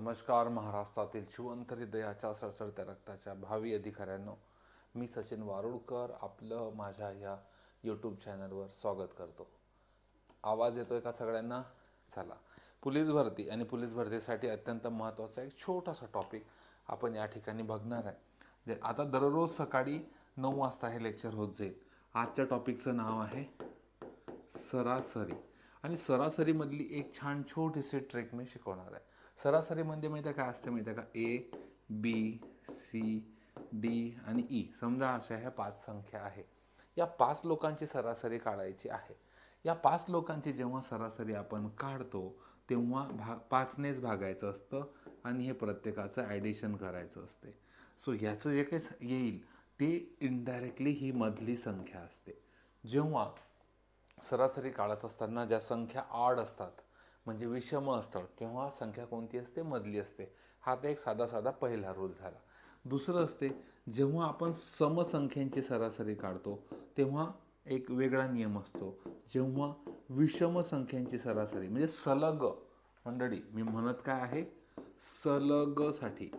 नमस्कार महाराष्ट्रातील जिवंत हृदयाच्या सळसळत्या रक्ताच्या भावी अधिकाऱ्यांनो मी सचिन वारुळकर आपलं माझ्या या यूट्यूब चॅनलवर स्वागत करतो. आवाज येतो आहे का सगळ्यांना? चला. पोलीस भरती आणि पोलीस भरतीसाठी अत्यंत महत्त्वाचा एक छोटासा टॉपिक आपण या ठिकाणी बघणार आहे. जे आता दररोज सकाळी नऊ वाजता हे लेक्चर होत जाईल. आजच्या टॉपिकचं नाव आहे सरासरी. आणि सरासरीमधली एक छान छोटीशी ट्रेक मी शिकवणार आहे. सरासरी म्हणजे माहिती आहे काय असते माहिती आहे का? ए बी सी डी आणि ई समजा अशा ह्या पाच संख्या आहे. या पाच लोकांची सरासरी काढायची आहे. या पाच लोकांची जेव्हा सरासरी आपण काढतो तेव्हा भाग पाचनेच भागायचं असतं आणि हे प्रत्येकाचं ॲडिशन करायचं असते. सो ह्याचं जे काही येईल ते इनडायरेक्टली ही मधली संख्या असते. जेव्हा सरासरी काढत असताना ज्या संख्या आड असतात म्हणजे विषम असतात तेव्हा संख्या कोणती असते? मधली असते. हा तर एक साधा साधा पहिला रूल झाला. दुसरं असते जेव्हा आपण समसंख्यांची सरासरी काढतो तेव्हा एक वेगळा नियम असतो. जेव्हा विषम संख्यांची सरासरी म्हणजे सलग मंडळी मी म्हणत काय आहे? सलगसाठी.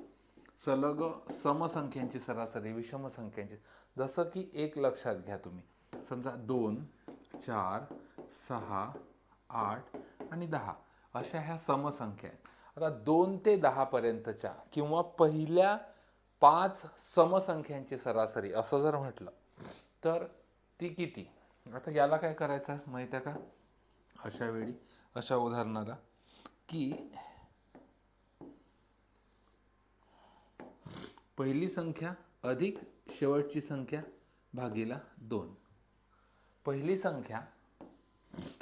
सलग समसंख्यांची सरासरी विषम संख्यांची जसं की एक लक्षात घ्या तुम्ही. समजा दोन चार सहा आठ आणि दहा. अशा ह्या समसंख्या आहेत. आता दोन ते दहापर्यंतच्या किंवा पहिल्या पाच समसंख्यांची सरासरी असं जर म्हटलं तर ती किती? आता याला काय करायचं आहे माहीत आहे का? अशा वेळी अशा उदाहरणाला की पहिली संख्या अधिक शेवटची संख्या भागीला दोन. पहिली संख्या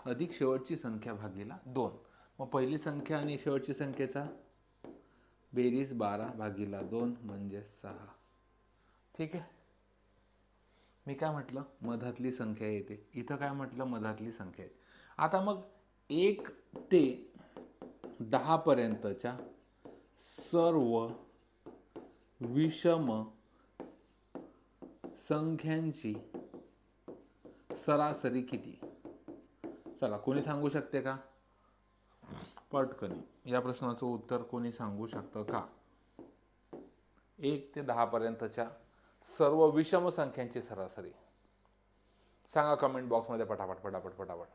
अधिक शेवटची संख्या भागीला दोन. मग पहिली संख्या आणि शेवटची संख्येचा? बेरीज बारा भागीला दोन म्हणजे सहा. ठीक आहे? मी काय म्हटलं? मधातली संख्या येते. इथं काय म्हटलं? मधातली संख्या येते. आता मग एक ते दहापर्यंतच्या सर्व विषम संख्यांची सरासरी किती? चला कोणी सांगू शकते का? पटकनी. या प्रश्नाचं उत्तर कोणी सांगू शकतं का? एक ते दहापर्यंतच्या सर्व विषम संख्यांची सरासरी. सांगा कमेंट बॉक्समध्ये पटापट पटापट पटापट.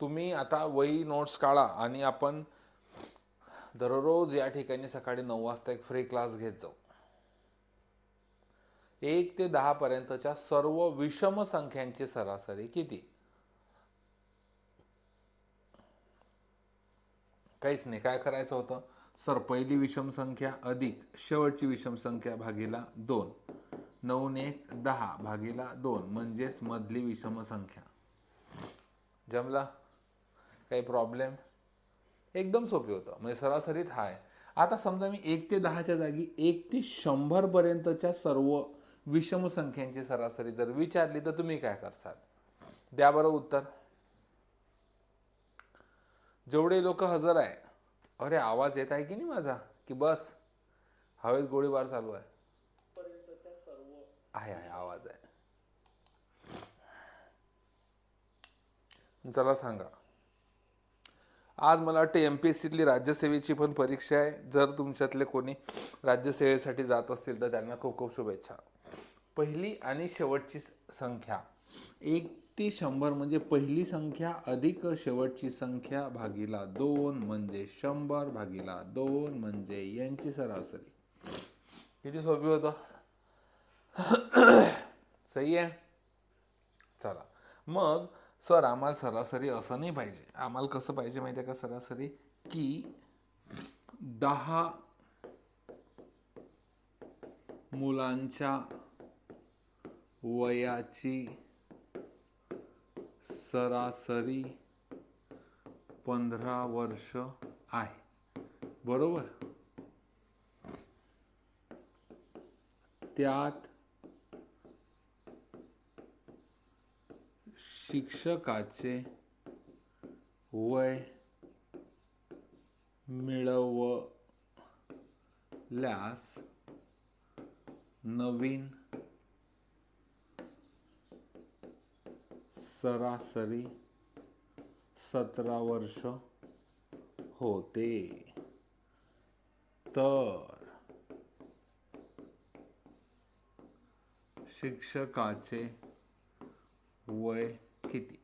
तुम्ही आता वही नोट्स काढा आणि आपण दररोज या ठिकाणी सकाळी नऊ वाजता एक फ्री क्लास घेत जाऊ. एक ते दहा पर्यंतच्या सर्व विषम संख्यांची सरासरी किती? काहीच नाही. काय करायचं होतं? सर पहिली विषम संख्या अधिक शेवटची विषम संख्या भागीला दोन. नऊ एक दहा भागीला दोन. म्हणजेच मधली विषम संख्या. जमला? काही प्रॉब्लेम एकदम सोपी होतं. म्हणजे सरासरीत हा आहे आता समजा मी एक ते दहाच्या जागी एक ते शंभरपर्यंतच्या सर्व विषम संख्यांची सरासरी जर विचारली तर तुम्ही काय करसाल? द्या बरं उत्तर. जेवढे लोक हजर आहे. अरे आवाज येत आहे की नाही माझा? की बस. हवेत गोळीबार चालू आहे. आहे आहे आवाज आहे. चला सांगा. आज मला वाटतं एम पी एस सीतली राज्यसेवेची पण परीक्षा आहे. जर तुमच्यातले कोणी राज्यसेवेसाठी जात असतील तर त्यांना खूप खूप शुभेच्छा. पहिली आणि शेवटची संख्या. एक ते शंभर म्हणजे पहिली संख्या अधिक शेवटची संख्या भागीला दोन म्हणजे शंभर भागीला दोन म्हणजे यांची सरासरी. किती सोपी होतं? सही आहे? चला. मग सर आम्हाला सरासरी असं नाही पाहिजे. आम्हाला कसं पाहिजे माहिती आहे का सरासरी? की दहा मुलांच्या वयाची सरासरी पंधरा वर्ष आहे. बरोबर? त्यात शिक्षकाचे वय मिळवल्यास नवीन सरासरी सतरा वर्ष होते. तर शिक्षकाचे वय किती?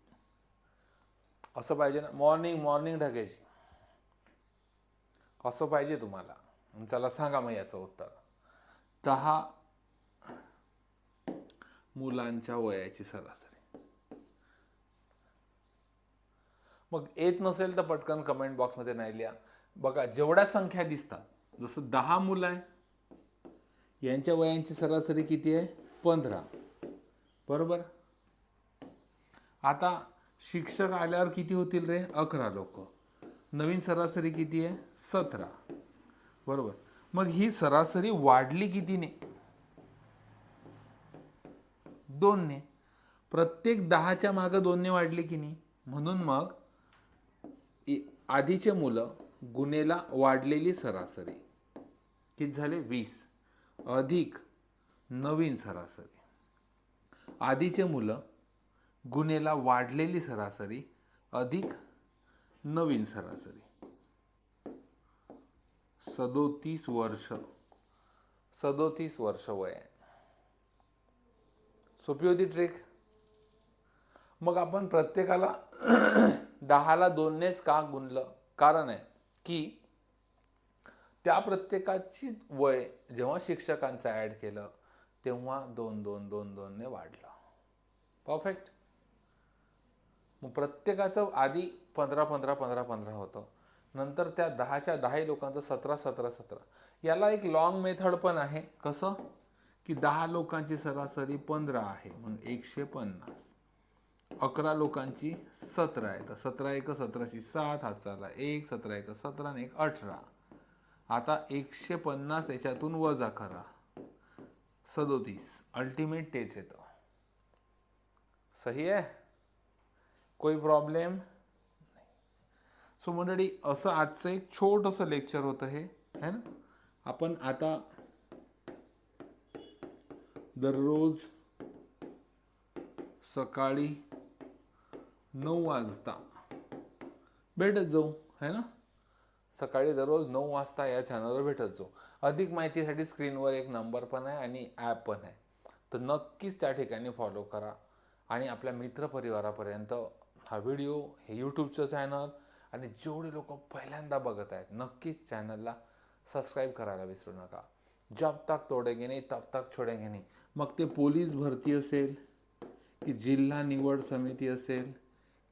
असं पाहिजे ना मॉर्निंग मॉर्निंग ढगायची असं पाहिजे तुम्हाला. चला सांगा मग याचं उत्तर. दहा मुलांच्या वयाची सरासरी. मग येत नसेल तर पटकन कमेंट बॉक्समध्ये नाही लिहा. बघा जेवढ्या संख्या दिसतात जसं दहा मुलं आहे यांच्या वयांची सरासरी किती आहे? पंधरा. बरोबर? आता शिक्षक आल्यावर किती होतील रे? अकरा लोक. नवीन सरासरी किती आहे? सतरा. बरोबर? मग ही सरासरी वाढली कितीने? दोनने. प्रत्येक दहाच्या मागं दोनने वाढली की नाही म्हणून मग आधीचे मुलं गुन्हेला वाढलेली सरासरी. किती झाले? वीस. अधिक नवीन सरासरी. आधीचे मुलं गुन्हेला वाढलेली सरासरी अधिक नवीन सरासरी. सदोतीस वर्ष. सदोतीस वर्ष वय आहे. सोपी होती ट्रेक मग आपण प्रत्येकाला दहाला दोननेच का गुणलं? कारण आहे की त्या प्रत्येकाची वय जेव्हा शिक्षकांचं ॲड केलं तेव्हा दोन दोन दोन दोनने वाढलं. परफेक्ट मग प्रत्येकाचं आधी पंधरा पंधरा पंधरा पंधरा होतं. नंतर त्या दहाच्या दहाही लोकांचं सतरा सतरा सतरा. याला एक लॉंग मेथड पण आहे. कसं? की दहा लोकांची सरासरी पंधरा आहे. म्हणून एकशे पन्नास. अकरा लोकांची सतरा आहे. तर सतरा एक सतराशे सात हाताला एक सतरा एक सतरा आणि एक अठरा. आता एकशे पन्नास याच्यातून वजा करा. सदोतीस. अल्टिमेट तेच येतं सही आहे? कोई प्रॉब्लेम सो मंडळी असं आजचं एक छोटंसं लेक्चर होतं हे है ना? आपण आता दररोज सकाळी नऊ वाजता. भेटत जाऊ है ना? सकाळी दररोज नऊ वाजता या चॅनलवर भेटत जाऊ. अधिक माहितीसाठी स्क्रीनवर एक नंबर पण आहे आणि ॲप पण आहे. तर नक्कीच त्या ठिकाणी फॉलो करा. आणि आपल्या मित्रपरिवारापर्यंत हा व्हिडिओ हे यूट्यूबचं चॅनल आणि जेवढे लोक पहिल्यांदा बघत आहेत नक्कीच चॅनलला सबस्क्राईब करायला विसरू नका. जब तक तोडेंगे नाही तब तक छोडेंगे नाही. मग ते पोलीस भरती असेल की जिल्हा निवड समिती असेल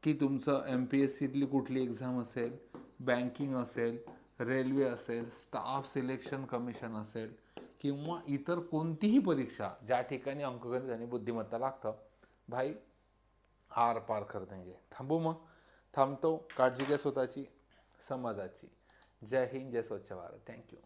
की तुमचं एम पी एस सीतली कुठली एक्झाम असेल बँकिंग असेल रेल्वे असेल स्टाफ सिलेक्शन कमिशन असेल किंवा इतर कोणतीही परीक्षा ज्या ठिकाणी अंकगणित आणि बुद्धिमत्ता लागतं भाई आर पार कर देंगे थांबू मग. थांबतो. काळजी घ्या स्वतःची. समाजाची. जय हिंद जय स्वच्छ भारत. थँक्यू